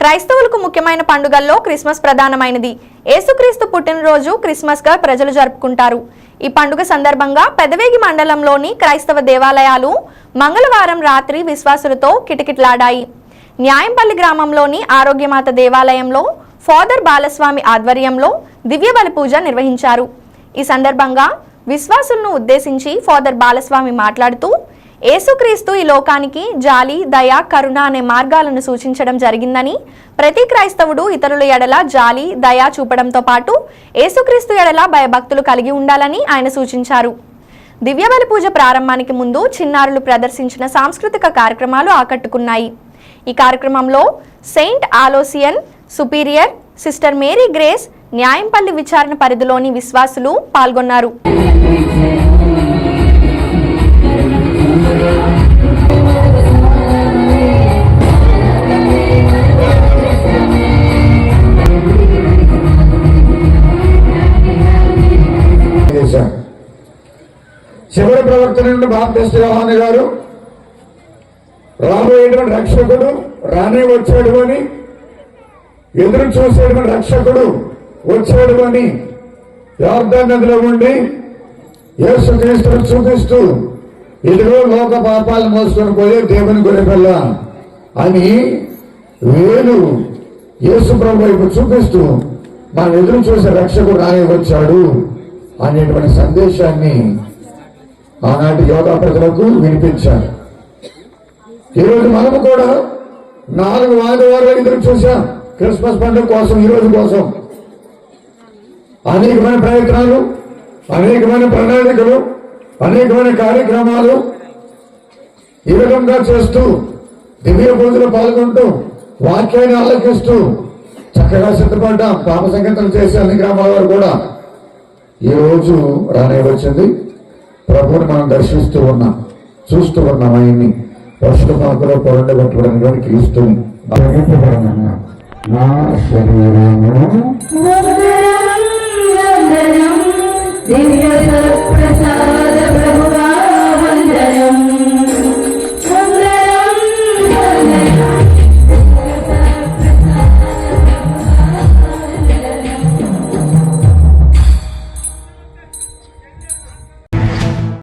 క్రైస్తవులకు ముఖ్యమైన పండుగల్లో క్రిస్మస్ ప్రధానమైనది. ఏసుక్రీస్తు పుట్టినరోజు క్రిస్మస్గా ప్రజలు జరుపుకుంటారు. ఈ పండుగ సందర్భంగా పెదవేగి మండలంలోని క్రైస్తవ దేవాలయాలు మంగళవారం రాత్రి విశ్వాసులతో కిటకిటలాడాయి. న్యాయంపల్లి గ్రామంలోని ఆరోగ్యమాత దేవాలయంలో ఫాదర్ బాలస్వామి ఆధ్వర్యంలో దివ్యబలి పూజ నిర్వహించారు. ఈ సందర్భంగా విశ్వాసులను ఉద్దేశించి ఫాదర్ బాలస్వామి మాట్లాడుతూ యేసుక్రీస్తు ఈ లోకానికి జాలి దయ కరుణ అనే మార్గాలను సూచించడం జరిగిందని ప్రతి క్రైస్తవుడు ఇతరుల ఎడల జాలి దయ చూపడంతో పాటు యేసుక్రీస్తు ఎడల భయభక్తులు కలిగి ఉండాలని ఆయన సూచించారు. దివ్యబలి పూజ ప్రారంభానికి ముందు చిన్నారులు ప్రదర్శించిన సాంస్కృతిక కార్యక్రమాలు ఆకట్టుకున్నాయి. ఈ కార్యక్రమంలో saint Aloysian superior sister Mary Grace Nyayampalli విచారణ పరిధిలోని విశ్వాసులు పాల్గొన్నారు. చివరి ప్రవక్త నుండి బాప్తిస్ట్ యోహాన్ గారు రాబోయేటువంటి రక్షకుడు రానే వచ్చాడు అని ఎదురు చూసేటువంటి రక్షకుడు వచ్చాడు అని యోర్ధన్ నదిలో ఉండి యేసు క్రీస్తును చూపిస్తూ ఇదిగో లోక పాపాలు మోసుకొని పోయే దేవుని గొర్రెపిల్ల అని వేలు యేసు ప్రభు వైపు చూపిస్తూ మనం ఎదురు చూసే రక్షకుడు రానే వచ్చాడు అనేటువంటి సందేశాన్ని ఆనాటి యోగా ప్రజలకు వినిపించాలి ఈరోజు మనము కూడా నాలుగు ఆదివారాలు ఎదురు చూసాం క్రిస్మస్ పండుగ కోసం ఈ రోజు కోసం. అనేకమైన ప్రయత్నాలు అనేకమైన ప్రణాళికలు అనేకమైన కార్యక్రమాలు ఈ విధంగా చేస్తూ దివ్య పూజలు పాల్గొంటూ వాక్యాన్ని ఆలోచిస్తూ చక్కగా సిద్ధపడ్డాం. పాప సంగీతం చేసే అన్ని గ్రామాల వారు కూడా. ఈ రోజు రానే వచ్చింది. ప్రభువుని మనం దర్శిస్తూ ఉన్నాం చూస్తూ ఉన్నాం ఆయన్ని. పశుల పాకలో పొరండగొట్టబడినటువంటి క్రీస్తుని ప్రకటించబడిన నా శరీరము